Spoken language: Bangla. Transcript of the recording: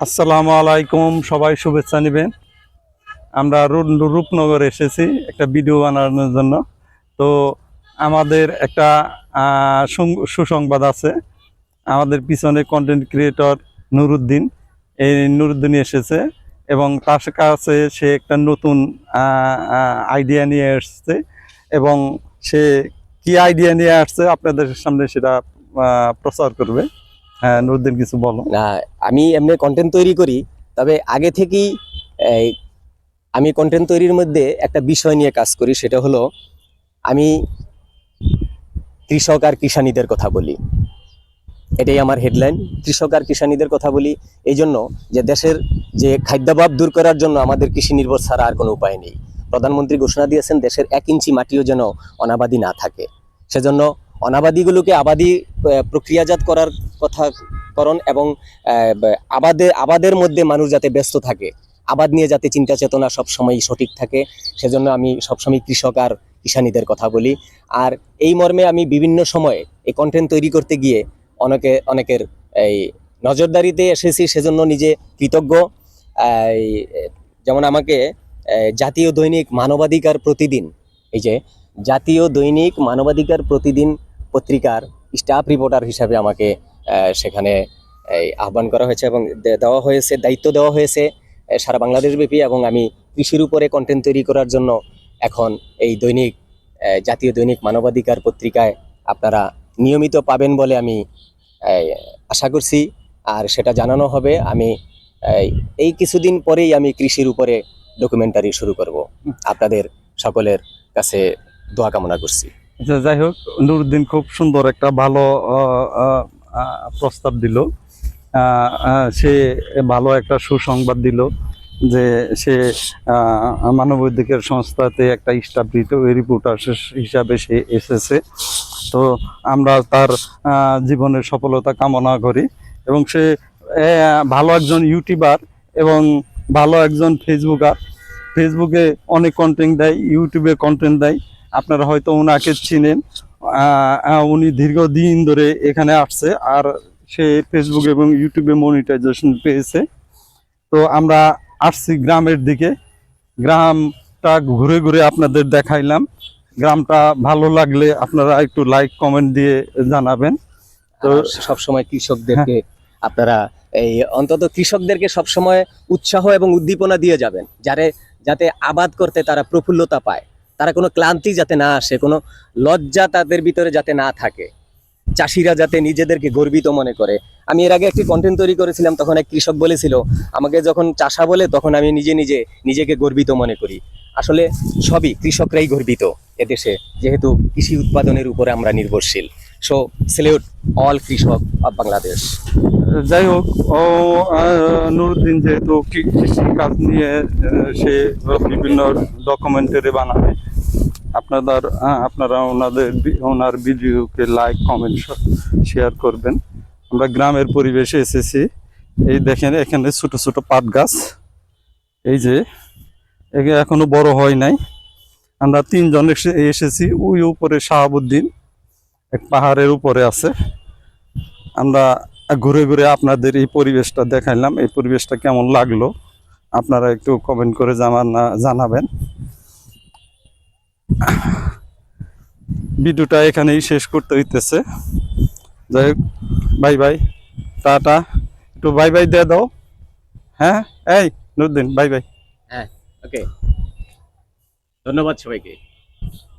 আসসালামু আলাইকুম, সবাই শুভেচ্ছা নেবেন। আমরা রূপনগর এসেছি একটা ভিডিও বানানোর জন্য। তো আমাদের একটা সুসংবাদ আছে। আমাদের পিছনে কন্টেন্ট ক্রিয়েটর নুরুদ্দিন। এই নুরুদ্দিন এসেছে এবং তার কাছে সে একটা নতুন আইডিয়া নিয়ে এসছে এবং সে কি আইডিয়া নিয়ে আসছে আপনাদের সামনে সেটা প্রচার করবে। হ্যাঁ নুরুদ্দিন কিছু বলো। না, আমি এমনি কন্টেন্ট তৈরি করি, তবে আগে থেকেই আমি কন্টেন্ট তৈরির মধ্যে একটা বিষয় নিয়ে কাজ করি, সেটা হলো, আমি কৃষক আর কিষানীদের কথা বলি। এটাই আমার হেডলাইন কৃষক আর কিষানীদের কথা বলি, এই জন্য যে দেশের যে খাদ্যাভাব দূর করার জন্য আমাদের কৃষি নির্ভর ছাড়া আর কোনো উপায় নেই। প্রধানমন্ত্রী ঘোষণা দিয়েছেন, দেশের এক ইঞ্চি মাটিও যেন অনাবাদি না থাকে। সেজন্য অনাবাদিগুলোকে আবাদি প্রক্রিয়াজাত করার কথা করণ এবং আহ, ব- আবাদে আবাদের মধ্যে মানুষ যাতে ব্যস্ত থাকে। আবাদ নিয়ে যাতে চিন্তা চেতনা সবসময় সঠিক থাকে সেজন্য আমি সবসময় কৃষক আর কিষানীদের কথা বলি। আর এই মর্মে আমি বিভিন্ন সময়ে এই কন্টেন্ট তৈরি করতে গিয়ে অনেকে অনেকের এই নজরদারিতে এসেছি সেজন্য নিজে কৃতজ্ঞ। যেমন আমাকে জাতীয় দৈনিক মানবাধিকার প্রতিদিন এই যে জাতীয় দৈনিক মানবাধিকার প্রতিদিন পত্রিকার স্টাফ রিপোর্টার হিসাবে আমাকে সেখানে আহ্বান করা হয়েছে এবং দেওয়া হয়েছে দায়িত্ব দেওয়া হয়েছে সারা বাংলাদেশ ব্যাপী এবং আমি কৃষির উপরে কন্টেন্ট তৈরি করার জন্য এখন এই দৈনিক জাতীয় দৈনিক মানবাধিকার পত্রিকায় আপনারা নিয়মিত পাবেন বলে আমি আশা করছি। আর সেটা জানানো হবে আমি এই, কিছুদিন পরেই আমি কৃষির উপরে ডকুমেন্টারি শুরু করব। আপনাদের সকলের কাছে দোয়া কামনা করছি। যাই হোক, নুরুদ্দিন খুব সুন্দর একটা ভালো প্রস্তাব দিল। সে ভালো একটা সুসংবাদ দিল যে সে মানবাধিকার সংস্থাতে একটা স্টাফ রিপোর্টার হিসাবে সে এসেছে। তো আমরা তার জীবনের সফলতা কামনা করি এবং সে ভালো একজন ইউটিউবার এবং ভালো একজন ফেসবুকার। ফেসবুকে অনেক কন্টেন্ট দেয়, ইউটিউবে কন্টেন্ট দেয়। আপনারা হয়তো ওনাকে চিনেন। উনি দীর্ঘদিন ধরে এখানে আসছে আর সে ফেসবুক এবং ইউটিউবে মনিটাইজেশন পেয়েছে। তো আমরা আসছি গ্রামের দিকে। গ্রামটা ঘুরে ঘুরে আপনাদের দেখাইলাম। গ্রামটা ভালো লাগলে আপনারা একটু লাইক কমেন্ট দিয়ে জানাবেন। তো সবসময় সব কৃষকদেরকে আপনারা এই অন্তত কৃষকদেরকে সবসময় উৎসাহ এবং উদ্দীপনা দিয়ে যাবেন। যারে যাতে আবাদ করতে তারা প্রফুল্লতা পায়। তারা কোনো ক্লান্তি যাতে না আসে, কোনো লজ্জা তাদের ভিতরে যাতে না থাকে। চাষিরা যাতে নিজেদেরকে গর্বিত মনে করে। আমি এর আগে একটি কন্টেন্ট তৈরি করেছিলাম, তখন এক কৃষক বলেছিল, আমাকে যখন চাষা বলে, তখন আমি নিজে নিজে নিজেকে গর্বিত মনে করি। আসলে সবই কৃষকরাই গর্বিত এদেশে, যেহেতু কৃষি উৎপাদনের উপরে আমরা নির্ভরশীল। সো সেলিউট অল কৃষক অফ বাংলাদেশ যাই হোক, ও নুরুদ্দিন যেহেতু কৃ- কৃষিকাজ নিয়ে সে বিভিন্ন ডকুমেন্টারি বানায়, আপনাদের আপনারা ওনাদের ওনার ভিডিওকে লাইক কমেন্ট শেয়ার করবেন। আমরা গ্রামের পরিবেশে এসেছি। এই দেখেন, এখানে ছোট ছোট পাট গাছ। এই যে এখনও বড় হয় নাই। আমরা তিনজন এসে- এসেছি, ওই উপরে শাহাবুদ্দিন। এক পাহাড়ের উপরে আছে। আমরা ঘুরে ঘুরে আপনাদের এই পরিবেশটা দেখাইলাম। এই পরিবেশটা কেমন লাগল? আপনারা একটু কমেন্ট করে জানা জানাবেন। ভিডিওটা এখানেই শেষ করতে হইতেছে। যাই হোক, বাই বাই, টাটা। একটু বাই বাই দিয়ে দাও। হ্যাঁ এই নুরুদ্দিন, বাই বাই। হ্যাঁ ওকে ধন্যবাদ সবাইকে।